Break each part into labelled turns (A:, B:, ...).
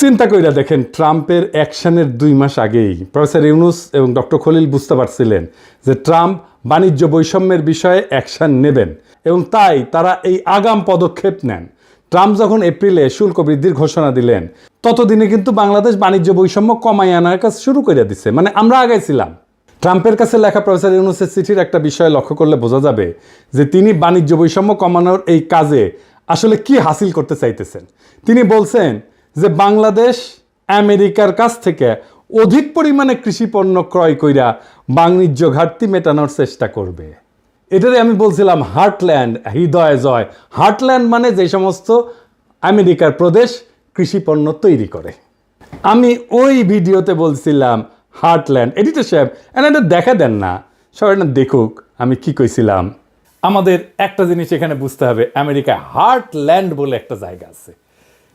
A: চিন্তা কইরা দেখেন, ট্রাম্পের অ্যাকশনের দুই মাস আগেই প্রফেসর ইউনুস এবং ডক্টর খলিল বুঝতে পারছিলেন যে ট্রাম্প বাণিজ্য বৈষম্যের বিষয়ে অ্যাকশন নেবেন এবং তাই তারা এই আগাম পদক্ষেপ নেন। ট্রাম্প যখন এপ্রিলে শুল্ক বৃদ্ধির ঘোষণা দিলেন, ততদিনে কিন্তু বাংলাদেশ বাণিজ্য বৈষম্য কমাই আনার কাজ শুরু করে দিছে। মানে আমরা আগাইছিলাম ট্রাম্পের কাছে লেখা প্রফেসর ইউনুসের চিঠির একটা বিষয় লক্ষ্য করলে বোঝা যাবে যে তিনি বাণিজ্য বৈষম্য কমানোর এই কাজে আসলে কি হাসিল করতে চাইতেছেন। তিনি বলছেন যে বাংলাদেশ আমেরিকার কাছ থেকে অধিক পরিমাণে কৃষি পণ্য ক্রয় কইরা বাণিজ্য ঘাটতি মেটানোর চেষ্টা করবে। এটারে আমি বলছিলাম হার্টল্যান্ড, হৃদয় জয়। হার্টল্যান্ড মানে যে সমস্ত আমেরিকার প্রদেশ কৃষি পণ্য তৈরি করে। আমি ওই ভিডিওতে বলছিলাম হার্টল্যান্ড এডিটর সাহেব এটা দেখা দেন না। সবাই না দেখুক আমি কি কইছিলাম। আমাদের একটা জিনিস এখানে বুঝতে হবে, আমেরিকায় হার্টল্যান্ড বলে একটা জায়গা আছে।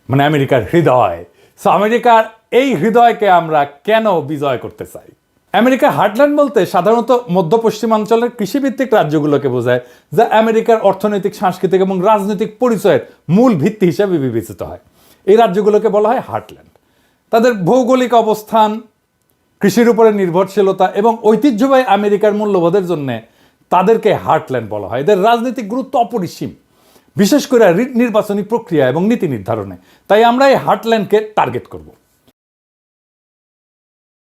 A: মানে আমেরিকার হৃদয়। সো আমেরিকার এই হৃদয়কে আমরা কেন বিজয় করতে চাই? আমেরিকা হার্টল্যান্ড বলতে সাধারণত মধ্য পশ্চিমাঞ্চলের কৃষিভিত্তিক রাজ্যগুলোকে বোঝায়, যা আমেরিকার অর্থনৈতিক, সাংস্কৃতিক এবং রাজনৈতিক পরিচয়ের মূল ভিত্তি হিসেবে বিবেচিত হয়। এই রাজ্যগুলোকে বলা হয় হার্টল্যান্ড তাদের ভৌগোলিক অবস্থান, কৃষির উপরে নির্ভরশীলতা এবং ঐতিহ্যবাহী আমেরিকার মূল্যবোধের জন্য তাদেরকে হার্টল্যান্ড বলা হয়। এদের রাজনৈতিক গুরুত্ব অপরিসীম। বিশেষ করে নির্বাচনী প্রক্রিয়া এবং নীতি নির্ধারণে। তাই আমরা এই হার্টল্যান্ডকে টার্গেট করব।